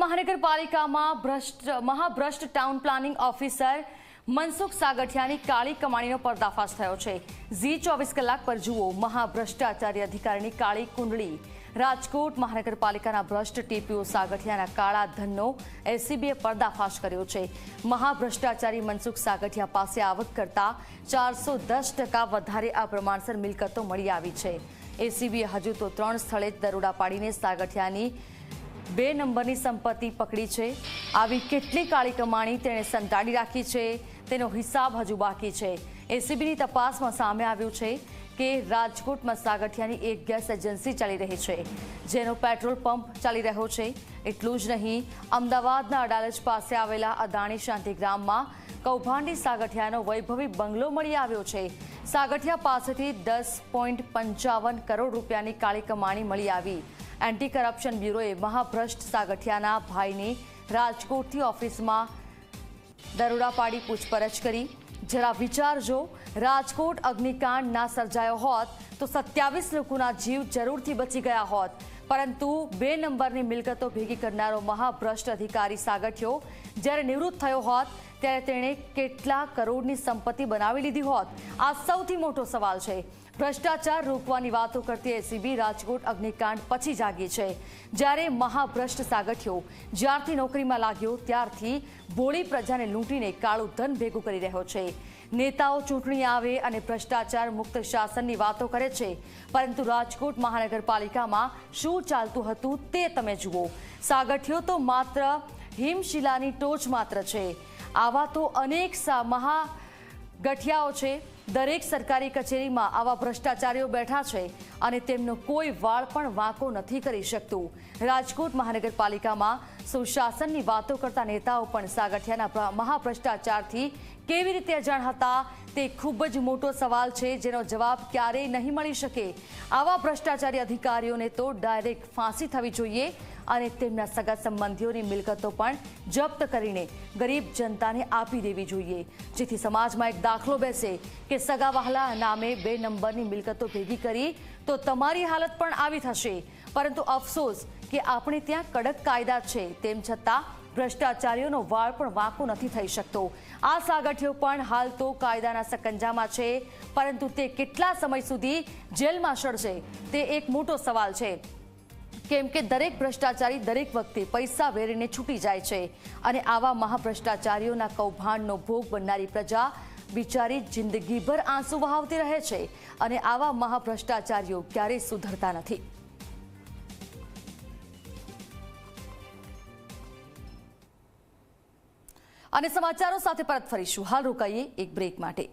મહાનગરપાલિકામાં ભ્રષ્ટ મહાભ્રષ્ટ ટાઉન પ્લાનિંગ ઓફિસર મનસુખ સાગઠિયાની કાળી કમાણીનો પર્દાફાશ થયો છે. ઝી ચોવીસ કલાક પર જુઓ મહાભ્રષ્ટાચારી અધિકારીની કાળી કુંડળી. રાજકોટ મહાનગરપાલિકાના ભ્રષ્ટ ટીપીઓ સાગઠિયાના કાળા ધનનો એસીબીએ પર્દાફાશ કર્યો છે. મહાભ્રષ્ટાચારી મનસુખ સાગઠિયા પાસે આવક કરતા ચારસો વધારે આ પ્રમાણસર મિલકતો મળી આવી છે. એસીબીએ હજુ તો ત્રણ સ્થળે દરોડા પાડીને સાગઠિયાની બે નંબરની સંપત્તિ પકડી છે. આવી કેટલી કાળી કમાણી તેણે સંતાડી રાખી છે. તેનો હિસાબ હજુ બાકી છે. એસીબીની તપાસમાં સામે આવ્યું છે કે રાજકોટમાં સાગઠિયાની એક ગેસ એજન્સી ચાલી રહી છે. જેનો પેટ્રોલ પંપ ચાલી રહ્યો છે. એટલું જ નહીં, અમદાવાદના અડાલજ પાસે આવેલા અદાણી શાંતિગ્રામમાં કૌભાંડી સાગઠિયાનો વૈભવી બંગલો મળી આવ્યો છે. સાગઠિયા પાસેથી દસ પોઈન્ટ પંચાવન કરોડ રૂપિયાની કાળી કમાણી મળી આવી. એન્ટી કરપ્શન બ્યુરોએ મહાભ્રષ્ટ સાગઠિયાના ભાઈને રાજકોટથી ઓફિસમાં દરોડા પાડી પૂછપરછ કરી. જરા વિચારજો રાજકોટ અગ્નિકાંડ ના સર્જાયો હોત તો સત્યાવીસ લોકોના જીવ જરૂરથી બચી ગયા હોત. પરંતુ બે નંબરની મિલકતો ભેગી કરનારો મહાભ્રષ્ટ અધિકારી સાગઠિયો જ્યારે નિવૃત્ત થયો હોત, ત્યારે તેણે કેટલા કરોડની સંપત્તિ બનાવી લીધી હોત? આ સૌથી મોટો સવાલ છે. ભ્રષ્ટાચાર રોકવાની વાતો કરતી એસીબી રાજકોટ અગ્નિકાંડ પછી જાગી છે. જ્યારે મહાભ્રષ્ટ સાગઠિયો જ્યારથી નોકરીમાં લાગ્યો, ત્યારથી ભોળી પ્રજાને લૂંટીને કાળું ધન ભેગું કરી રહ્યો છે. નેતાઓ ચૂંટણી આવે અને ભ્રષ્ટાચાર મુક્ત શાસનની વાતો કરે છે. પરંતુ રાજકોટ મહાનગરપાલિકામાં શું ચાલતું હતું તે તમે જુઓ. સાગઠિયો તો માત્ર હિમશિલાની ટોચ માત્ર છે. આવા તો અનેક મહા ગઠિયાઓ છે. દરેક સરકારી કચેરીમાં આવા ભ્રષ્ટાચારીઓ બેઠા છે અને તેમનો કોઈ વાળ પણ વાંકો નથી કરી શકતું. રાજકોટ મહાનગરપાલિકામાં સુશાસનની વાતો કરતા નેતાઓ પણ સાગઠિયાના મહાભ્રષ્ટાચારથી કેવી રીતે અજાણ હતા તે ખૂબ જ મોટો સવાલ છે, જેનો જવાબ ક્યારેય નહીં મળી શકે. આવા ભ્રષ્ટાચારી અધિકારીઓને તો ડાયરેક્ટ ફાંસી થવી જોઈએ અને તેમના સગા સંબંધીઓની મિલકતો પણ જપ્ત કરીને ગરીબ જનતાને આપી દેવી જોઈએ. જેથી સમાજમાં એક દાખલો બેસે કે સગા વહાલા નામે બે નંબરની મિલકતો ભેગી કરી તો તમારી હાલત પણ આવી થશે. પરંતુ અફસોસ કે આપણે ત્યાં કડક કાયદા છે, તેમ છતાં ભ્રષ્ટાચારીઓનો વાળ પણ વાંકો નથી થઈ શકતો. આ સાગઠીઓ પણ હાલ તો કાયદાના સકંજામાં છે, પરંતુ તે કેટલા સમય સુધી જેલમાં સડશે, તે એક મોટો સવાલ છે. કેમ કે દરેક ભ્રષ્ટાચારી દરેક વખતે પૈસા વેરીને છૂટી જાય છે અને આવા મહાભ્રષ્ટાચારીઓના કૌભાંડનો ભોગ બનનારી પ્રજા બિચારી જિંદગીભર આંસુ વહાવતી રહે છે અને આવા મહાભ્રષ્ટાચારીઓ ક્યારેય સુધરતા નથી. અને સમાચારો સાથે પરત ફરીશું. હાલ રોકાઈએ એક બ્રેક માટે.